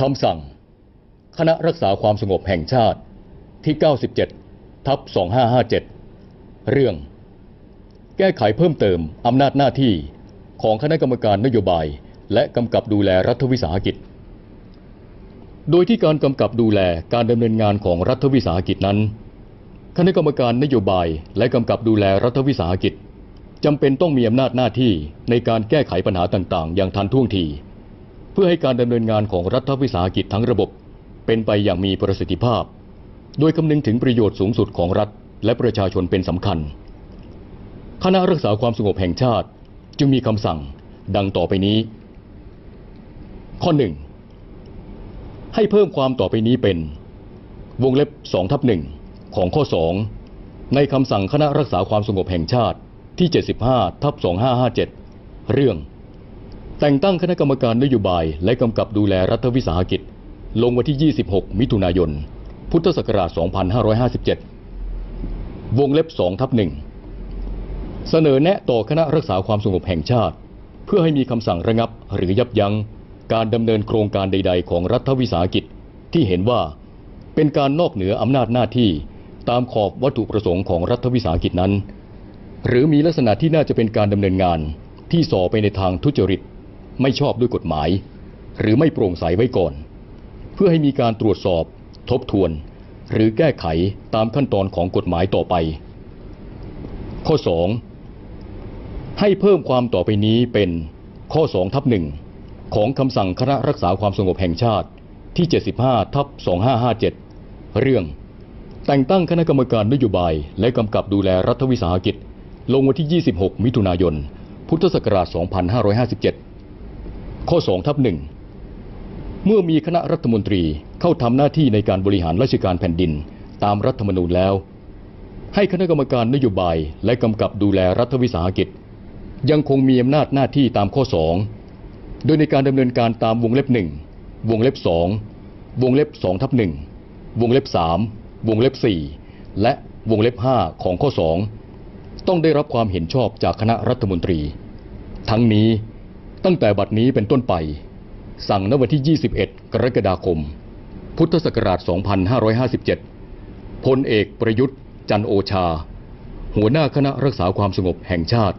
คำสั่ง คณะรักษาความสงบแห่งชาติที่ 97 ทับ 2557 เรื่อง แก้ไขเพิ่มเติมอำนาจหน้าที่ของคณะกรรมการนโยบาย และกำกับดูแลรัฐวิสาหกิจ โดยที่การกำกับดูแลการดำเนินงานของรัฐวิสาหกิจนั้น คณะกรรมการนโยบายและกำกับดูแลรัฐวิสาหกิจจำเป็นต้องมีอำนาจหน้าที่ในการแก้ไขปัญหาต่างๆ อย่างทันท่วงที เพื่อให้การดำเนินงานของรัฐวิสาหกิจทั้งระบบ เป็นไปอย่างมีประสิทธิภาพ โดยคำนึงถึงประโยชน์สูงสุดของรัฐ และประชาชนเป็นสำคัญ คณะรักษาความสงบแห่งชาติจึงมีคำสั่งดังต่อไปนี้ ข้อหนึ่งให้เพิ่มความต่อไปนี้เป็น วงเล็บ2ทับหนึ่งของข้อ 2 ในคำสั่งคณะรักษาความสงบแห่งชาติที่ 75ทับ2557 เรื่อง แต่งตั้งคณะกรรมการนโยบายและกำกับดูแลรัฐวิสาหกิจ ลงวันที่ 26 มิถุนายน พุทธศักราช 2557 วงเล็บ2ทับหนึ่งเสนอแนะต่อคณะรักษาความสงบแห่งชาติ เพื่อให้มีคำสั่งระงับหรือยับยั้งการดำเนินโครงการใด ๆ ของรัฐวิสาหกิจที่เห็นว่าเป็นการนอกเหนืออำนาจหน้าที่ตามขอบวัตถุประสงค์ของรัฐวิสาหกิจนั้น หรือมีลักษณะที่น่าจะเป็นการดำเนินงานที่ส่อไปในทางทุจริต ไม่ชอบด้วยกฎหมาย หรือไม่โปร่งใสไว้ก่อน เพื่อให้มีการตรวจสอบ ทบทวน หรือแก้ไขตามขั้นตอนของกฎหมายต่อไป ข้อ 2 ให้เพิ่มความต่อไปนี้เป็นข้อ2ทับหนึ่งของคำสั่งคณะรักษาความสงบแห่งชาติที่ 75ทับ2557 เรื่องแต่งตั้งคณะกรรมการนโยบายและกำกับดูแลรัฐวิสาหกิจ ลงวันที่ 26 มิถุนายน พุทธศักราช 2557 ข้อ2ทับหนึ่งเมื่อมีคณะรัฐมนตรีเข้าทำหน้าที่ในการบริหารราชการแผ่นดินตามรัฐธรรมนูญแล้ว ให้คณะกรรมการนโยบายและกำกับดูแลรัฐวิสาหกิจ ยังคงมีอำนาจหน้าที่ตามข้อ 2 โดยในการดำเนินการตามวงเล็บหนึ่งวงเล็บสองวงเล็บสองทับหนึ่งวงเล็บสามวงเล็บสี่และวงเล็บห้าของข้อสองต้องได้รับความเห็นชอบจากคณะรัฐมนตรี ทั้งนี้ ตั้งแต่บัดนี้เป็นต้นไป สั่งณวันที่ 21 กรกฎาคม พุทธศักราช 2557 พลเอกประยุทธ์ จันโอชา หัวหน้าคณะรักษาความสงบแห่งชาติ